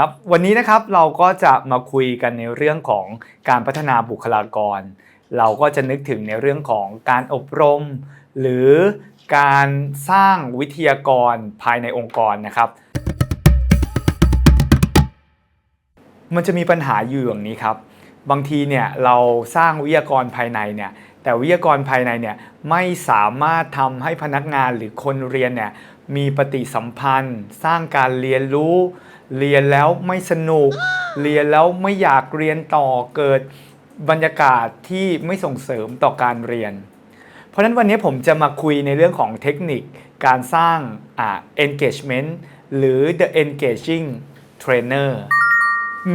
ครับวันนี้นะครับเราก็จะมาคุยกันในเรื่องของการพัฒนาบุคลากร เราก็จะนึกถึงในเรื่องของการอบรม หรือการสร้างวิทยากรภายในองค์กรนะครับ มันจะมีปัญหาอยู่อย่างนี้ครับ บางทีเนี่ยเราสร้างวิทยากรภายในเนี่ยแต่วิทยากรภายในเนี่ยไม่สามารถทำให้พนักงานหรือคนเรียนเนี่ยมีปฏิสัมพันธ์ สร้างการเรียนรู้ เรียนแล้วไม่สนุก เรียนแล้วไม่อยากเรียนต่อเกิดบรรยากาศที่ไม่ส่งเสริมต่อการเรียน เพราะฉะนั้นวันนี้ผมจะมาคุยในเรื่องของเทคนิคการสร้าง engagement หรือ the engaging trainer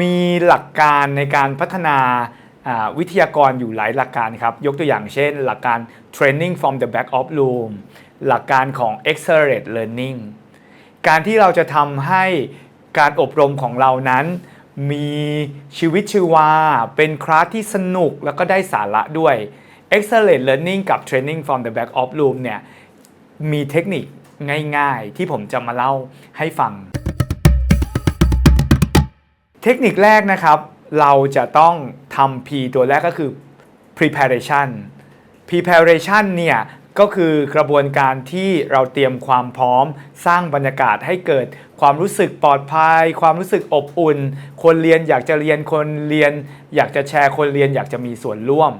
มีหลักการในการพัฒนาอ่าวิทยากรอยู่หลายหลักการครับ ยกตัวอย่างเช่น หลักการ training from the back of room หลักการของ accelerate learning การที่เราจะทำให้ การอบรมของเรานั้น มีชีวิตชีวา เป็นคลาสที่สนุกแล้วก็ได้สาระด้วย accelerate learning กับ training from the back of room เนี่ยมีเทคนิคง่ายๆ ที่ผมจะมาเล่าให้ฟัง เทคนิคแรกนะครับ เราจะต้องทำ P ตัวแรกก็คือ preparation preparation เนี่ย ก็คือกระบวนการที่เราเตรียมความพร้อม สร้างบรรยากาศให้เกิดความรู้สึกปลอดภัย ความรู้สึกอบอุ่น คนเรียนอยากจะเรียนคนเรียน อยากจะแชร์คนเรียนอยากจะมีส่วนร่วม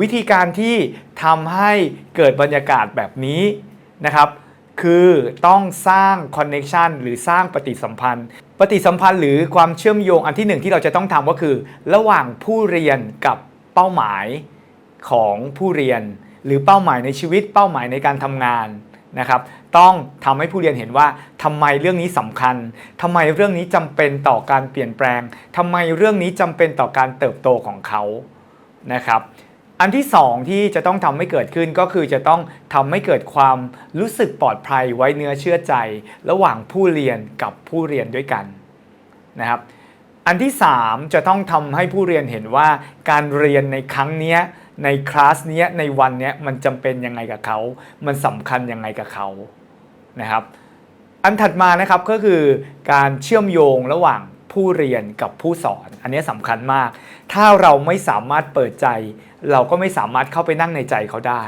วิธีการที่ทำให้เกิดบรรยากาศแบบนี้นะครับคือต้องสร้างคอนเน็ชันหรือสร้างปฏิสัมพันธ์ ปฏิสัมพันธ์หรือความเชื่อมโยงอันที่หนึ่งที่เราจะต้องทำก็คือ ระหว่างผู้เรียนกับเป้าหมายของผู้เรียน หรือเป้าหมายในชีวิตเป้าหมายในการทำงานนะครับ ต้องทำให้ผู้เรียนเห็นว่าทำไมเรื่องนี้สำคัญทำไมเรื่องนี้จำเป็นต่อการเปลี่ยนแปลงทำไมเรื่องนี้จำเป็นต่อการเติบโตของเขานะครับ อันที่สองที่จะต้องทำให้เกิดขึ้นก็คือจะต้องทำให้เกิดความรู้สึกปลอดภัยไว้เนื้อเชื่อใจ ระหว่างผู้เรียนกับผู้เรียนด้วยกันนะครับ อันที่ 3 จะต้องทำให้ผู้เรียนเห็นว่าการเรียนในครั้งนี้ ในคลาสเนี้ยในวันเนี้ยมันจำเป็นยังไงกับเขา มันสำคัญยังไงกับเขานะครับ อันถัดมานะครับก็คือการเชื่อมโยงระหว่างผู้เรียนกับผู้สอน อันนี้สำคัญมาก ถ้าเราไม่สามารถเปิดใจ เราก็ไม่สามารถเข้าไปนั่งในใจเขาได้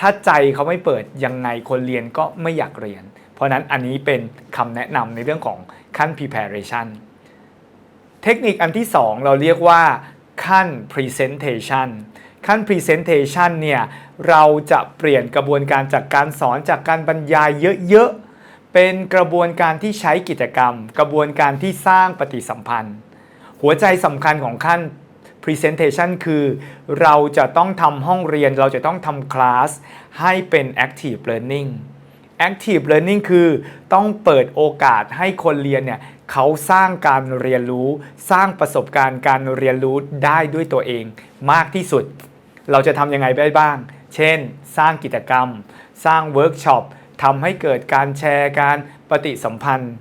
ถ้าใจเขาไม่เปิดยังไงคนเรียนก็ไม่อยากเรียน เพราะฉะนั้นอันนี้เป็นคำแนะนำในเรื่องของขั้น preparation เทคนิคอันที่ 2 เราเรียกว่าขั้น presentation ขั้น presentation เนี่ยเราจะเปลี่ยนกระบวนการจากการสอนจากการบรรยายเยอะๆ เป็นกระบวนการที่ใช้กิจกรรม กระบวนการที่สร้างปฏิสัมพันธ์ หัวใจสำคัญของขั้น presentation คือเราจะต้องทำห้องเรียนเราจะต้องทำคลาสให้เป็น active learning active learning คือต้องเปิดโอกาสให้คนเรียนเนี่ยเขาสร้างการเรียนรู้ สร้างประสบการณ์การเรียนรู้ได้ด้วยตัวเองมากที่สุด เราจะทำยังไงได้บ้าง เช่น สร้างกิจกรรม สร้างเวิร์กช็อปทำให้เกิดการแชร์การปฏิสัมพันธ์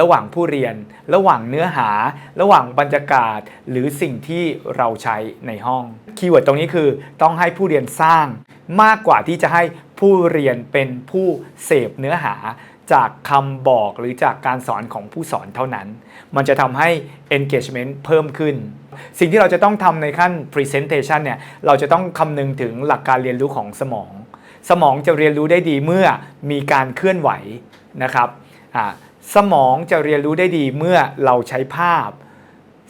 ระหว่างผู้เรียน ระหว่างเนื้อหา ระหว่างบรรยากาศ หรือสิ่งที่เราใช้ในห้อง คีย์เวิร์ดตรงนี้คือต้องให้ผู้เรียนสร้างมากกว่าที่จะให้ผู้เรียนเป็นผู้เสพเนื้อหา จากคำบอกหรือจากการสอนของผู้สอนเท่านั้น มันจะทำให้ engagement เพิ่มขึ้น สิ่งที่เราจะต้องทำในขั้น presentation เนี่ย เราจะต้องคำนึงถึงหลักการเรียนรู้ของสมอง สมองจะเรียนรู้ได้ดีเมื่อมีการเคลื่อนไหวนะครับสมองจะเรียนรู้ได้ดีเมื่อเราใช้ภาพ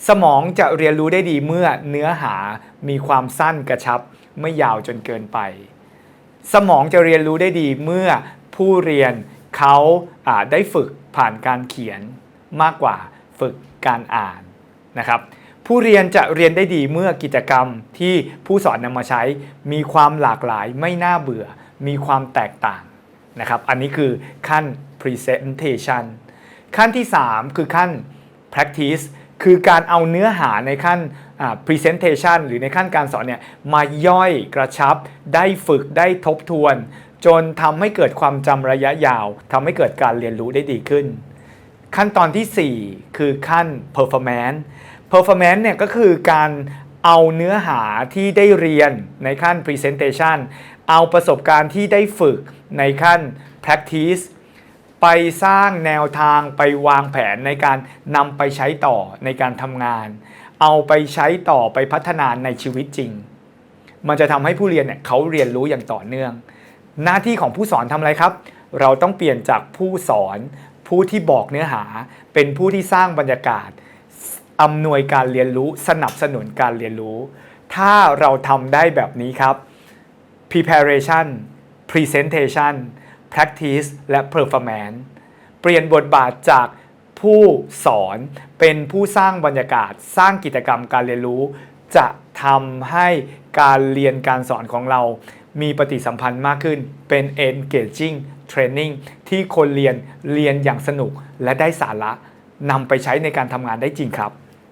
สมองจะเรียนรู้ได้ดีเมื่อเนื้อหามีความสั้นกระชับ ไม่ยาวจนเกินไป สมองจะเรียนรู้ได้ดีเมื่อผู้เรียน เขาาได้ฝึกผ่านการเขียนมากกว่าฝึกการอ่านนะครับผู้เรียนจะเรียนได้ดีเมื่อกิจกรรมที่ผู้สอนนำมาใช้ มีความหลากหลายไม่น่าเบื่อ มีความแตกต่างนะครับ อันนี้คือขั้น presentation ขั้นที่ 3 คือขั้น practice คือการเอาเนื้อหาในขั้น presentation หรือในขั้นการสอนเนี่ยมาย่อยกระชับ ได้ฝึกได้ทบทวน จนทำให้เกิดความจำระยะยาวทำให้เกิดการเรียนรู้ได้ดีขึ้น ขั้นตอนที่ 4 คือขั้น performance performance เนี่ยก็คือการเอาเนื้อหาที่ได้เรียนในขั้น presentation เอาประสบการณ์ที่ได้ฝึกในขั้น practice ไปไปสร้างแนวทางไปวางแผนในการนำไปใช้ต่อในการทำงาน เอาไปใช้ต่อไปพัฒนาในชีวิตจริง มันจะทำให้ผู้เรียนเนี่ยเขาเรียนรู้อย่างต่อเนื่อง หน้าที่ของผู้สอนทำอะไรครับ เราต้องเปลี่ยนจากผู้สอนผู้ที่บอกเนื้อหา เป็นผู้ที่สร้างบรรยากาศอำนวยการเรียนรู้สนับสนุนการเรียนรู้ ถ้าเราทำได้แบบนี้ครับ preparation presentation practice และ performance เปลี่ยนบทบาทจากผู้สอนเป็นผู้สร้างบรรยากาศสร้างกิจกรรมการเรียนรู้ จะทำให้การเรียนการสอนของเรา มีปฏิสัมพันธ์มากขึ้น เป็น engaging training ที่คนเรียนเรียนอย่างสนุกและได้สาระนำไปใช้ในการทำงานได้จริงครับ